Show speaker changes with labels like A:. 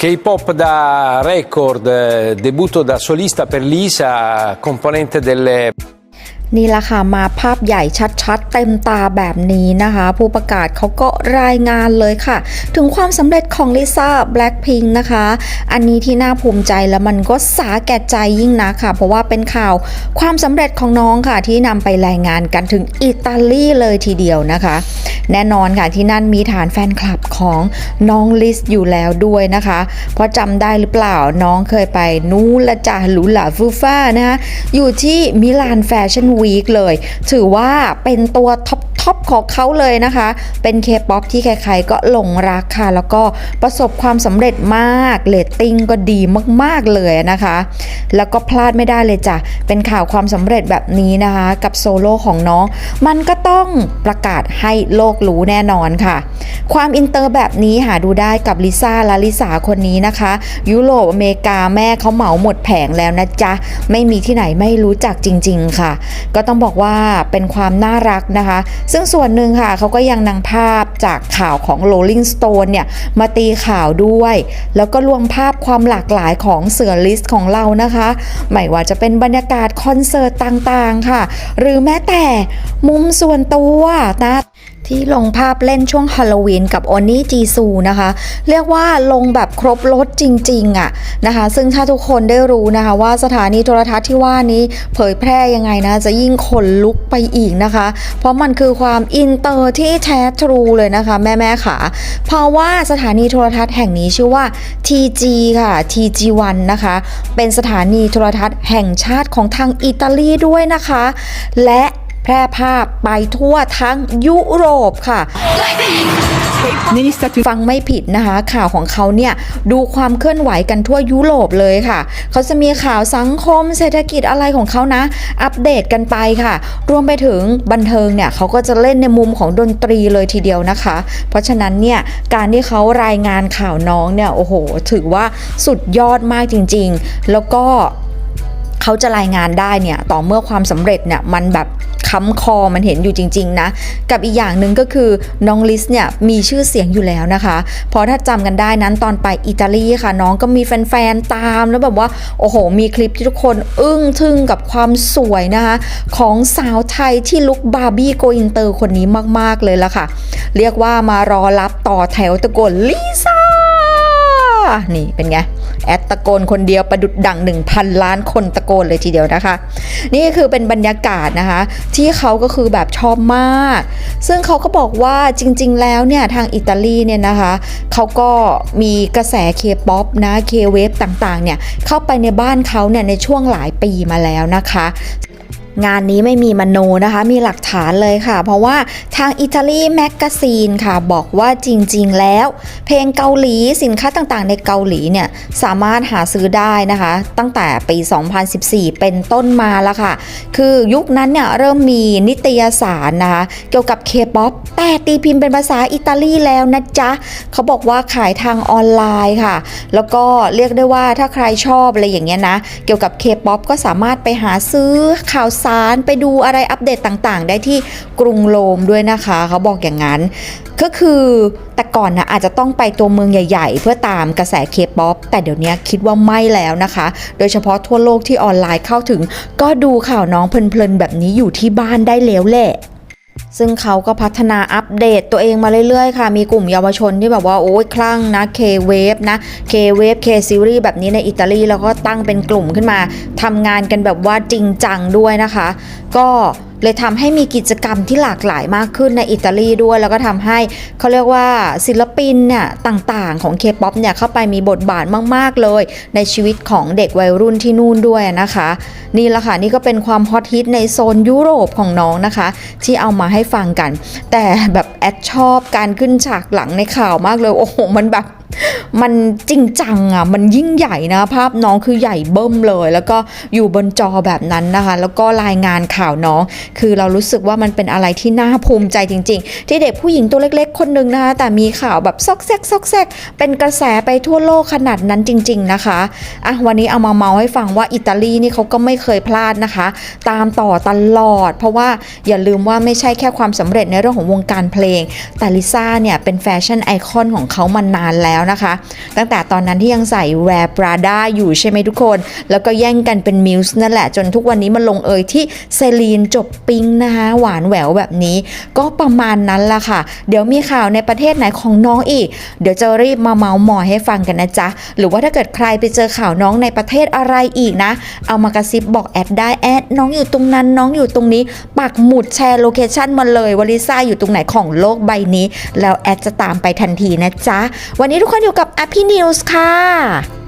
A: K-pop da record, debutto da solista per Lisa, componente delle
B: นี่แหละค่ะมาภาพใหญ่ชัดๆ เต็มตาแบบนี้นะคะ ผู้ประกาศเขาก็รายงานเลยค่ะ ถึงความสำเร็จของลิซ่าแบล็ p พิงนะคะ อันนี้ที่น่าภูมิใจแล้วมันก็สาแก่ใจยิ่งนะค่ะ เพราะว่าเป็นข่าวความสำเร็จของน้องค่ะ ที่นำไปรายงานกันถึงอิตาลีเลยทีเดียวนะคะ แน่นอนค่ะที่นั่นมีฐานแฟนคลับของน้องลิสอยู่แล้วด้วยนะคะ เพราะจำได้หรือเปล่าน้องเคยไปนู้นละจ้าหรูหราฟูฟ่านะคะอยู่ที่มิลานแฟชั่นวีคเลย ถือว่าเป็นตัวท็อป ท็อปของเขาเลยนะคะ เป็นเคป๊อปที่ใครๆก็หลงรักค่ะ แล้วก็ประสบความสำเร็จมากเรตติ้งก็ดีมากๆเลยนะคะ แล้วก็พลาดไม่ได้เลยจ้ะ เป็นข่าวความสำเร็จแบบนี้นะคะ กับโซโล่ของน้อง มันก็ต้องประกาศให้โลกรู้แน่นอนค่ะ ความอินเตอร์แบบนี้หาดูได้กับลิซ่าและลิสาคนนี้นะคะ ยุโรปอเมริกาแม่เขาเหมาหมดแผงแล้วนะจ๊ะ ไม่มีที่ไหนไม่รู้จักจริง ๆ ค่ะ ก็ต้องบอกว่าเป็นความน่ารักนะคะ ซึ่ง่งส่วนหนึ่งค่ะเขาก็ยังนำภาพจากข่าวของ Rolling Stone เนี่ยมาตีข่าวด้วย แล้วก็รวมภาพความหลากหลายของเสือลิสต์ของเรานะคะไม่ว่าจะเป็นบรรยากาศคอนเสิร์ตต่างๆค่ะ หรือแม้แต่มุมส่วนตัวนะ ที่ลงภาพเล่นช่วงฮาโลวีนกับโอนนี่จีซูนะคะ เรียกว่าลงแบบครบรถจริงๆอะ่ะนะคะ ซึ่งถ้าทุกคนได้รู้นะคะว่าสถานีโทรทัศน์ที่ว่านี้เผยแพร่ยังไงนะจะยิ่งขนลุกไปอีกนะคะ เพราะมันคือความอินเตอร์ที่แท้ทรูเลยนะคะแม่ๆค่ะเพราะว่าสถานีโทรทัศน์แห่งนี้ชื่อว่า TG ค่ะ TG1 นะคะ เป็นสถานีโทรทัศน์แห่งชาติของทางอิตาลีด้วยนะคะ และ แพร่ภาพไปทั่วทั้งยุโรปค่ะ
C: Negli Stati
B: ฟังไม่ผิดนะคะ ข่าวของเขาเนี่ยดูความเคลื่อนไหวกันทั่วยุโรปเลยค่ะ เขาจะมีข่าวสังคมเศรษฐกิจอะไรของเขานะ อัปเดตกันไปค่ะ รวมไปถึงบันเทิงเนี่ยเขาก็จะเล่นในมุมของดนตรีเลยทีเดียวนะคะ เพราะฉะนั้นเนี่ยการที่เขารายงานข่าวน้องเนี่ยโอ้โห ถือว่าสุดยอดมากจริง ๆ แล้วก็เขาจะรายงานได้เนี่ยต่อเมื่อความสำเร็จเนี่ยมันแบบ ค้ำคอมันเห็นอยู่จริง ๆ นะ กับอีกอย่างหนึ่งก็คือน้องลิสเนี่ยมีชื่อเสียงอยู่แล้วนะคะ เพราะถ้าจำกันได้นั้นตอนไปอิตาลีค่ะ น้องก็มีแฟนๆตามแล้วแบบว่าโอ้โห มีคลิปที่ทุกคนอึ้งทึ่งกับความสวยนะคะ ของสาวไทยที่ลุกบาร์บี้โกอินเตอร์คนนี้มาก ๆ เลยละค่ะ เรียกว่ามารอรับต่อแถวตะโกนลิซ่านี่เป็นไง แอดตะโกนคนเดียวประดุดดัง1,000 ล้านคนตะโกนเลยทีเดียวนะคะ นี่คือเป็นบรรยากาศนะคะ ที่เขาก็คือแบบชอบมาก ซึ่งเขาก็บอกว่าจริง ๆ แล้วเนี่ยทางอิตาลีเนี่ยนะคะเขาก็มีกระแสเคป๊อปนะเคเวฟต่างๆเนี่ยเข้าไปในบ้านเขาเนี่ยในช่วงหลายปีมาแล้วนะคะ งานนี้ไม่มีมโนนะคะ มีหลักฐานเลยค่ะ เพราะว่าทางอิตาลีแมกกาซีนค่ะ บอกว่าจริง ๆ แล้ว เพลงเกาหลีสินค้าต่างๆ ในเกาหลีเนี่ย สามารถหาซื้อได้นะคะ ตั้งแต่ปี 2014 เป็นต้นมาแล้วค่ะ คือยุคนั้นเนี่ย เริ่มมีนิตยสารนะคะ เกี่ยวกับเคป๊อปแต่ตีพิมพ์เป็นภาษาอิตาลีแล้วนะจ๊ะ เขาบอกว่าขายทางออนไลน์ค่ะ แล้วก็เรียกได้ว่าถ้าใครชอบอะไรอย่างเงี้ยนะ เกี่ยวกับเคป๊อปก็สามารถไปหาซื้อข่าวสารไปดูอะไรอัปเดตต่างๆ ได้ที่กรุงโรมด้วยนะคะ เขาบอกอย่างนั้น ก็คือแต่ก่อนนะอาจจะต้องไปตัวเมืองใหญ่ ๆ เพื่อตามกระแสเคป๊อปแต่เดี๋ยวนี้คิดว่าไม่แล้วนะคะ โดยเฉพาะทั่วโลกที่ออนไลน์เข้าถึง ก็ดูข่าวน้องเพลินๆแบบนี้อยู่ที่บ้านได้แล้วแหละ ซึ่งเขาก็พัฒนาอัปเดตตัวเองมาเรื่อยๆ ค่ะ มีกลุ่มเยาวชนที่แบบว่าโอ้ยคลั่งนะ K-Wave นะ K-Wave K-Series แบบนี้ในอิตาลีแล้วก็ตั้งเป็นกลุ่มขึ้นมาทำงานกันแบบว่าจริงจังด้วยนะคะ ก็ เลยทำให้มีกิจกรรมที่หลากหลายมากขึ้นในอิตาลีด้วย แล้วก็ทำให้เขาเรียกว่าศิลปินเนี่ยต่างๆ ของ K-POP เนี่ยเข้าไปมีบทบาทมาก ๆ เลย ในชีวิตของเด็กวัยรุ่นที่นู่นด้วยนะคะ นี่ละค่ะนี่ก็เป็นความฮอตฮิตในโซนยุโรปของน้องนะคะ ที่เอามาให้ฟังกัน แต่แบบแอดชอบการขึ้นฉากหลังในข่าวมากเลยโอ้โหมันแบบ มันจริงจังอะมันยิ่งใหญ่นะภาพน้องคือใหญ่เบิ้มเลย แล้วก็อยู่บนจอแบบนั้นนะคะ แล้วก็รายงานข่าวน้อง คือเรารู้สึกว่ามันเป็นอะไรที่น่าภูมิใจจริง ๆ ที่เด็กผู้หญิงตัวเล็ก ๆ คนหนึ่งนะคะ แต่มีข่าวแบบซอกแซกซอกแซกเป็นกระแสไปทั่วโลกขนาดนั้นจริง ๆนะคะอะวันนี้เอามาเมาให้ฟังว่าอิตาลีนี่เขาก็ไม่เคยพลาดนะคะ ตามต่อตลอด เพราะว่าอย่าลืมว่าไม่ใช่แค่ความสำเร็จในเรื่องของวงการเพลง แต่ลิซ่าเนี่ยเป็นแฟชั่นไอคอนของเขามานานแล้วนะคะตั้งแต่ตอนนั้นที่ยังใส่แวร์ปราด้าอยู่ใช่ไหมทุกคน แล้วก็แย่งกันเป็นมิวส์นั่นแหละ จนทุกวันนี้มันลงเอยที่เซลีนจบปิงนะคะหวานแหววแบบนี้ ก็ประมาณนั้นละค่ะ เดี๋ยวมีข่าวในประเทศไหนของน้องอีก เดี๋ยวจะรีบมาเมาส์มอยให้ฟังกันนะจ๊ะ หรือว่าถ้าเกิดใครไปเจอข่าวน้องในประเทศอะไรอีกนะ เอามากระซิบบอกแอดได้แอดน้องอยู่ตรงนั้นน้องอยู่ตรงนี้ ปักหมุดแชร์โลเคชันมาเลยวลิซ่าอยู่ตรงไหนของโลกใบนี้ แล้วแอดจะตามไปทันทีนะจ๊ะ วันนี้ทุกคนอยู่กับแอปพี่นิวส์ค่ะ